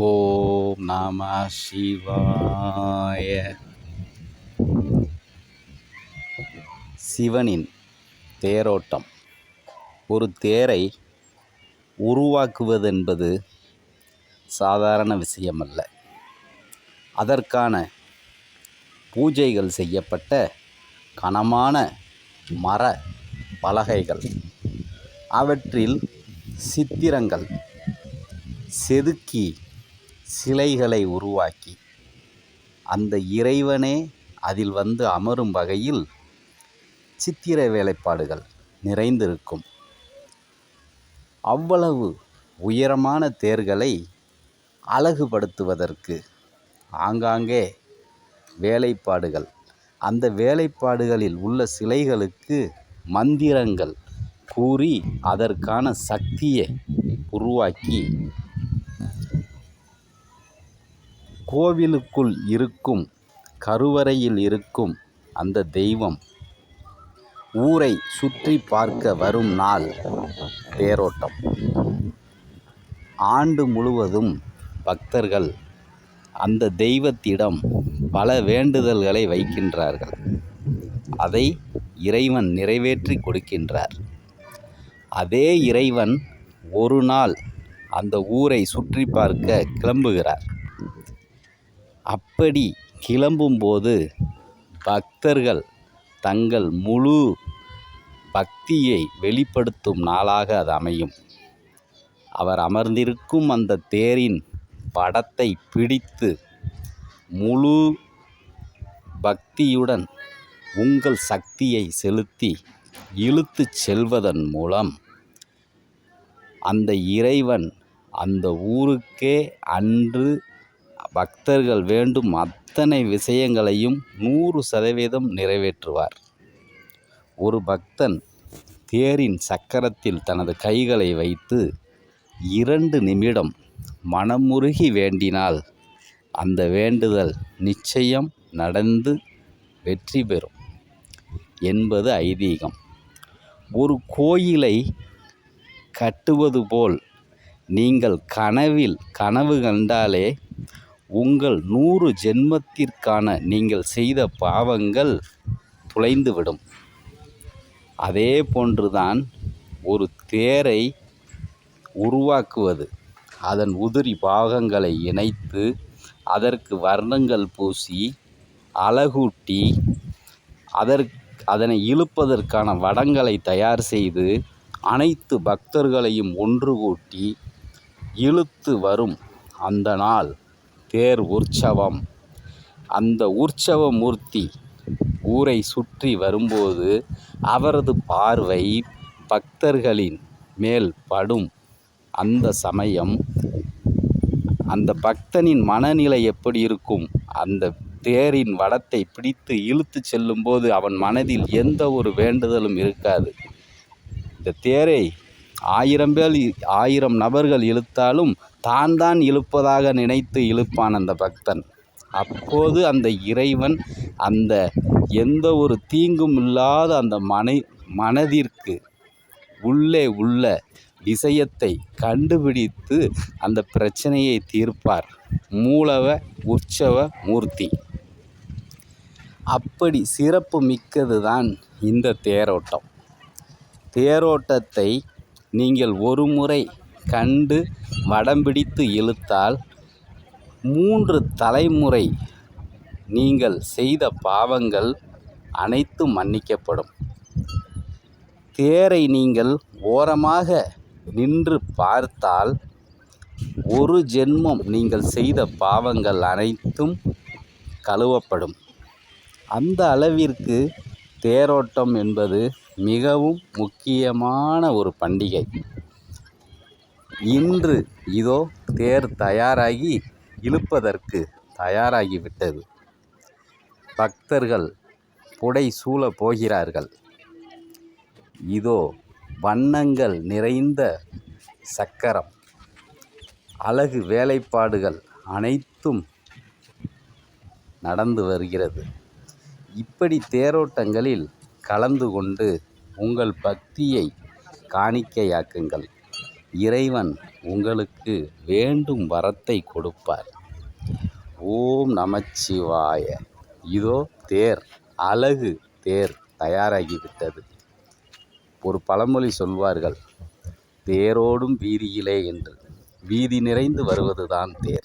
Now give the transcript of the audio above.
ஓம் நம சிவாய சிவனின் தேரோட்டம். ஒரு தேரை உருவாக்குவதென்பது சாதாரண விஷயமல்ல. அதற்கான பூஜைகள் செய்யப்பட்ட கனமான மர பலகைகள். அவற்றில் சித்திரங்கள் செதுக்கி சிலைகளை உருவாக்கி அந்த இறைவனே அதில் வந்து அமரும் வகையில் சித்திர வேலைப்பாடுகள் நிறைந்திருக்கும். அவ்வளவு உயரமான தேர்களை அழகுபடுத்துவதற்கு ஆங்காங்கே வேலைப்பாடுகள். அந்த வேலைப்பாடுகளில் உள்ள சிலைகளுக்கு மந்திரங்கள் கூறி அதற்கான சக்தியை உருவாக்கி கோவிலுக்குள் இருக்கும் கருவறையில் இருக்கும் அந்த தெய்வம் ஊரை சுற்றி பார்க்க வரும் நாள் தேரோட்டம். ஆண்டு முழுவதும் பக்தர்கள் அந்த தெய்வத்திடம் பல வேண்டுதல்களை வைக்கின்றார்கள். அதை இறைவன் நிறைவேற்றி கொடுக்கின்றார். அதே இறைவன் ஒரு நாள் அந்த ஊரை சுற்றி பார்க்க கிளம்புகிறார். அப்படி கிளம்பும்போது பக்தர்கள் தங்கள் முழு பக்தியை வெளிப்படுத்தும் நாளாக அது அமையும். அவர் அமர்ந்திருக்கும் அந்த தேரின் படத்தை பிடித்து முழு பக்தியுடன் உங்கள் சக்தியை செலுத்தி இழுத்துச் செல்வதன் மூலம் அந்த இறைவன் அந்த ஊருக்கே அன்று பக்தர்கள் வேண்டும் அத்தனை விஷயங்களையும் நூறு சதவீதம் நிறைவேற்றுவார். ஒரு பக்தன் தேரின் சக்கரத்தில் தனது கைகளை வைத்து இரண்டு நிமிடம் மனமுருகி வேண்டினால் அந்த வேண்டுதல் நிச்சயம் நடந்து வெற்றி பெறும் என்பது ஐதீகம். ஒரு கோயிலை கட்டுவது போல் நீங்கள் கனவில் கனவு கண்டாலே உங்கள் நூறு ஜென்மத்திற்கான நீங்கள் செய்த பாவங்கள் துளைந்துவிடும். அதே போன்றுதான் ஒரு தேரை உருவாக்குவது. அதன் உதிரி பாகங்களை இணைத்து அதற்கு வர்ணங்கள் பூசி அழகூட்டி அதற்கு அதனை இழுப்பதற்கான வடங்களை தயார் செய்து அனைத்து பக்தர்களையும் ஒன்று கூட்டி இழுத்து வரும் அந்த நாள். தேர் உற்சவம். அந்த உற்சவ மூர்த்தி ஊரை சுற்றி வரும்போது அவரது பார்வை பக்தர்களின் மேல் படும். அந்த சமயம் அந்த பக்தனின் மனநிலை எப்படி இருக்கும்? அந்த தேரின் வடத்தை பிடித்து இழுத்து செல்லும்போது அவன் மனதில் எந்த ஒரு வேண்டுதலும் இருக்காது. இந்த தேரை ஆயிரம் பேர் ஆயிரம் நபர்கள் இழுத்தாலும் தான் தான் இழுப்பதாக நினைத்து இழுப்பான் அந்த பக்தன். அப்போது அந்த இறைவன் அந்த எந்த ஒரு தீங்கும் இல்லாத அந்த மனை மனதிற்கு உள்ளே உள்ள விஷயத்தை கண்டுபிடித்து அந்த பிரச்சனையை தீர்ப்பார். மூலவ உற்சவ மூர்த்தி. அப்படி சிறப்பு மிக்கது தான் இந்த தேரோட்டம். தேரோட்டத்தை நீங்கள் ஒரு முறை கண்டு வடம் பிடித்து இழுத்தால் மூன்று தலைமுறை நீங்கள் செய்த பாவங்கள் அனைத்தும் மன்னிக்கப்படும். தேரை நீங்கள் ஓரமாக நின்று பார்த்தால் ஒரு ஜென்மம் நீங்கள் செய்த பாவங்கள் அனைத்தும் கழுவப்படும். அந்த அளவிற்கு தேரோட்டம் என்பது மிகவும் முக்கியமான ஒரு பண்டிகை. இன்று இதோ தேர் தயாராகி இழுப்பதற்கு தயாராகிவிட்டது. பக்தர்கள் புடை சூழ போகிறார்கள். இதோ வண்ணங்கள் நிறைந்த சக்கரம். அழகு வேலைப்பாடுகள் அனைத்தும் நடந்து வருகிறது. இப்படி தேரோட்டங்களில் கலந்து கொண்டு உங்கள் பக்தியை காணிக்கையாக்குங்கள். இறைவன் உங்களுக்கு வேண்டும் வரத்தை கொடுப்பார். ஓம் நமச்சிவாய. இதோ தேர் அழகு தேர் தயாராகிவிட்டது. ஒரு பழமொழி சொல்வார்கள் தேரோடும் வீதியிலே என்று. வீதி நிறைந்து வருவதுதான் தேர்.